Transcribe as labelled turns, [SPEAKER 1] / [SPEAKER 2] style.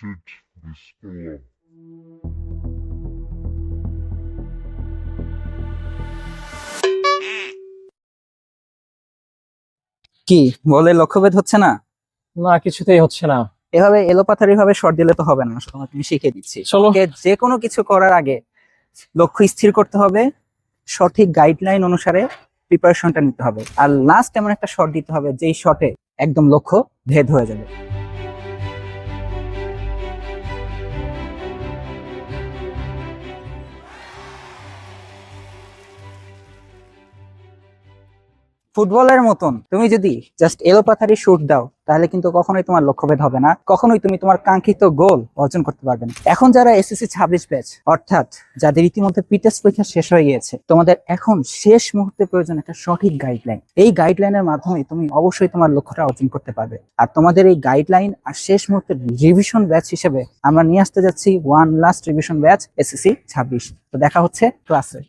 [SPEAKER 1] street with Column. কি বলে লক্ষ্যভেদ হচ্ছে না?
[SPEAKER 2] না কিছুতেই হচ্ছে না।
[SPEAKER 1] এভাবে এলোপাথারি ভাবে শর্ট দিলে তো হবে না তোমাকে আমি শিখে দিচ্ছি। যে কোনো কিছু করার আগে লক্ষ্য স্থির করতে হবে সঠিক গাইডলাইন অনুসারে প্রিপারেশনটা নিতে হবে। আর লাস্ট এমন একটা শট দিতে হবে যেই শটে একদম লক্ষ্য ভেদ হয়ে যাবে। ফুটবলের মতন, তুমি যদি জাস্ট এলোপাথারি শুট দাও, তাহলে কিন্তু কখনোই তোমার লক্ষ্যভেদ হবে না, কখনোই তুমি তোমার কাঙ্ক্ষিত গোল অর্জন করতে পারবে না। এখন যারা এসএসসি ছাব্বিশ ব্যাচ অর্থাৎ যাদের ইতিমধ্যে পিটেস পরীক্ষা শেষ হয়ে গিয়েছে, তোমাদের এখন শেষ মুহূর্তে প্রয়োজন একটা সঠিক গাইডলাইন এই গাইডলাইনের মাধ্যমে তুমি অবশ্যই তোমার লক্ষ্যটা অর্জন করতে পারবে। আর তোমাদের এই গাইডলাইন আর শেষ মুহূর্তের রিভিশন ব্যাচ হিসেবে আমরা নিয়ে আসতে যাচ্ছি one last revision batch SSC ছাব্বিশ। তো দেখা হচ্ছে ক্লাসে